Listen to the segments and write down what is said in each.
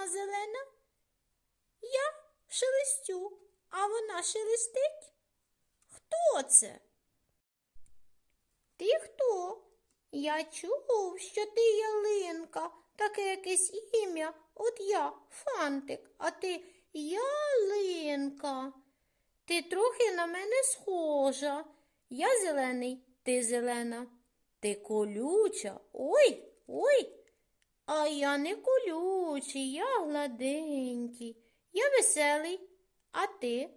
вона зелена? Я шелестю, а вона шелестить? Хто це? Ти хто? Я чув, що ти ялинка, таке якесь ім'я. От я фантик, а ти ялинка. Ти трохи на мене схожа. Я зелений, ти зелена. Ти колюча. Ой, ой. А я не колючий, я гладенький. Я веселий. А ти?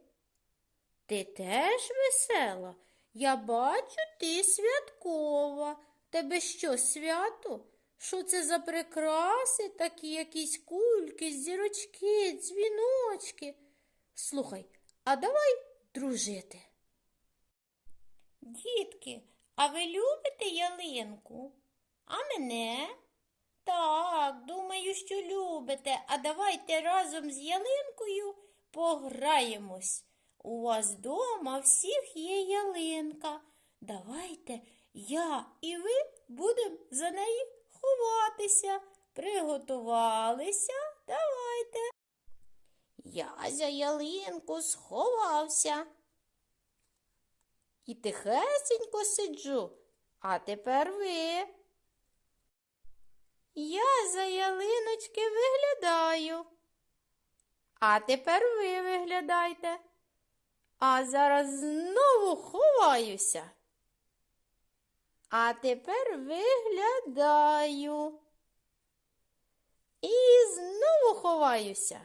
Ти теж весела. Я бачу, ти святкова. Тебе що, свято? Що це за прикраси, такі якісь кульки, зірочки, дзвіночки? Слухай, а давай дружити. Дітки, а ви любите ялинку? А мене? Так, думаю, що любите. А давайте разом з ялинкою пограємось. У вас вдома всіх є ялинка. Давайте я і ви будемо за неї ховатися. Приготувалися? Давайте. Я за ялинку сховався. І тихесенько сиджу, а тепер ви. Я за ялиночки виглядаю. А тепер ви виглядайте. А зараз знову ховаюся. А тепер виглядаю. І знову ховаюся.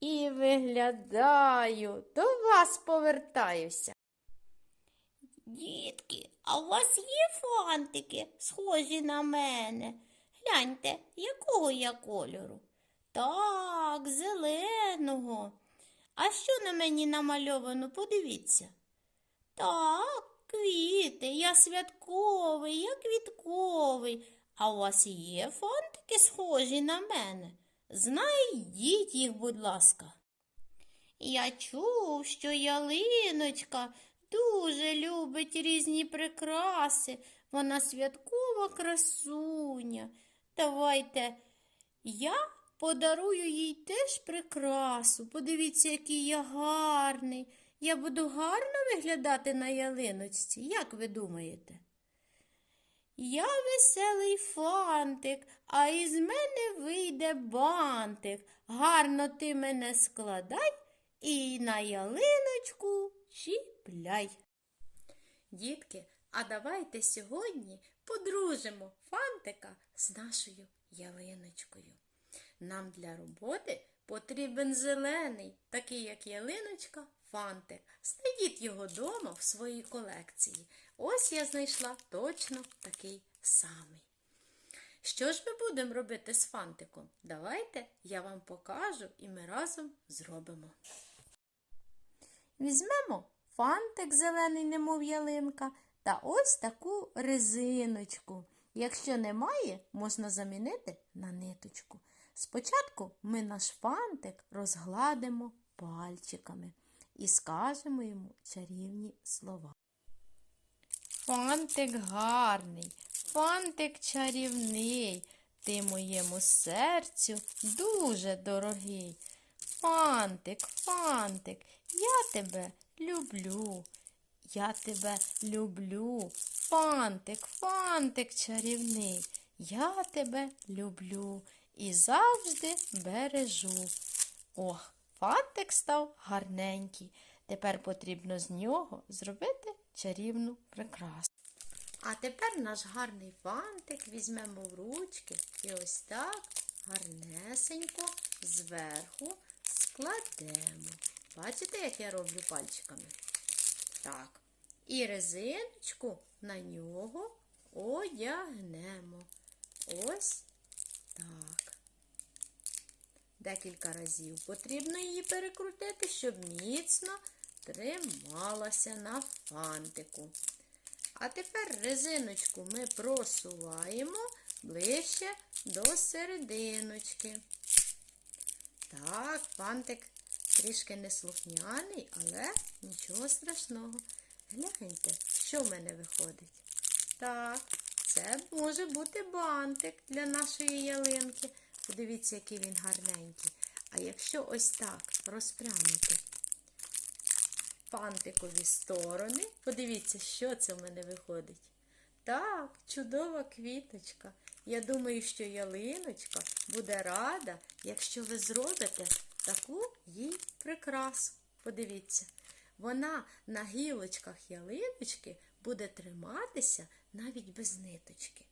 І виглядаю, до вас повертаюся. Дітки, а у вас є фантики, схожі на мене? Гляньте, якого я кольору? Так, зеленого. А що на мені намальовано? Подивіться. Так, квіти, я святковий, я квітковий. А у вас є фантики схожі на мене? Знайдіть їх, будь ласка. Я чув, що ялиночка дуже любить різні прикраси. Вона святкова красуня. Давайте я подарую їй теж прикрасу. Подивіться, який я гарний. Я буду гарно виглядати на ялиночці. Як ви думаєте? Я веселий фантик, а із мене вийде бантик. Гарно ти мене складай і на ялиночку чіпляй. Дітки, а давайте сьогодні подружимо фантика з нашою ялиночкою. Нам для роботи потрібен зелений, такий як ялиночка, фантик. Знайдіть його дома в своїй колекції. Ось я знайшла точно такий самий. Що ж ми будемо робити з фантиком? Давайте я вам покажу і ми разом зробимо. Візьмемо фантик зелений, немов ялинка, та ось таку резиночку. Якщо немає, можна замінити на ниточку. Спочатку ми наш фантик розгладимо пальчиками і скажемо йому чарівні слова. Фантик гарний, фантик чарівний, ти моєму серцю дуже дорогий. Фантик, фантик, я тебе люблю. Я тебе люблю. Фантик, фантик чарівний. Я тебе люблю і завжди бережу. Ох, фантик став гарненький. Тепер потрібно з нього зробити чарівну прикрасу. А тепер наш гарний фантик візьмемо в ручки і ось так гарнесенько зверху складемо. Бачите, як я роблю пальчиками? Так. І резиночку на нього одягнемо. Ось так. Декілька разів потрібно її перекрутити, щоб міцно трималася на фантику. А тепер резиночку ми просуваємо ближче до серединочки. Так, фантик трішки неслухняний, але нічого страшного. Гляньте, що в мене виходить. Так, це може бути бантик для нашої ялинки. Подивіться, який він гарненький. А якщо ось так розпрямити фантикові сторони, подивіться, що це в мене виходить. Так, чудова квіточка. Я думаю, що ялиночка буде рада, якщо ви зробите таку їй прикрасу. Подивіться, вона на гілочках ялиночки буде триматися навіть без ниточки.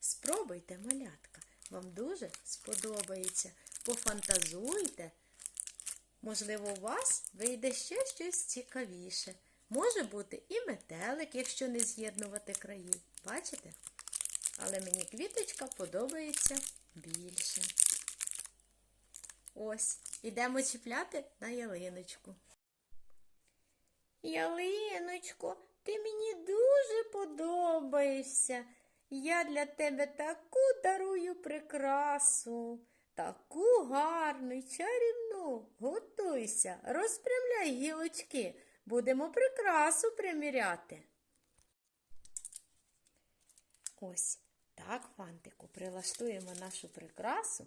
Спробуйте, малятка, вам дуже сподобається. Пофантазуйте. Можливо, у вас вийде ще щось цікавіше. Може бути і метелик, якщо не з'єднувати краї. Бачите? Але мені квіточка подобається більше. Ось, ідемо чіпляти на ялиночку. Ялиночко, ти мені дуже подобаєшся. Я для тебе таку дарую прикрасу, таку гарну й чарівну. Готуйся, розпрямляй гілочки, будемо прикрасу приміряти. Ось так, фантику, прилаштуємо нашу прикрасу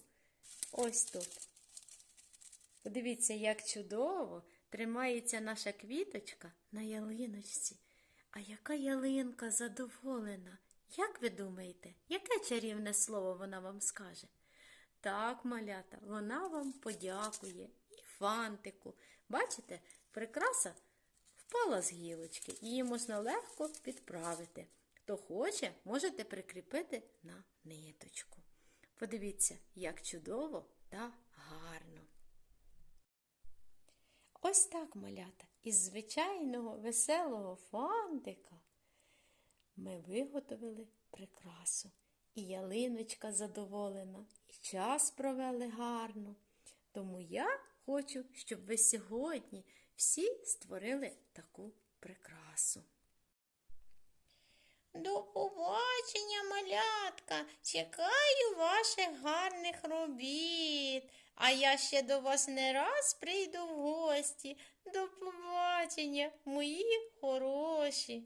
ось тут. Подивіться, як чудово тримається наша квіточка на ялиночці. А яка ялинка задоволена? Як ви думаєте, яке чарівне слово вона вам скаже? Так, малята, вона вам подякує і фантику. Бачите, прикраса впала з гілочки, її можна легко підправити. Хто хоче, можете прикріпити на ниточку. Подивіться, як чудово та гарно. Ось так, малята, із звичайного веселого фантика ми виготовили прикрасу. І ялиночка задоволена, і час провели гарно. Тому я хочу, щоб ви сьогодні всі створили таку прикрасу. До побачення, малятка. Чекаю ваших гарних робіт. А я ще до вас не раз прийду в гості. До побачення, мої хороші.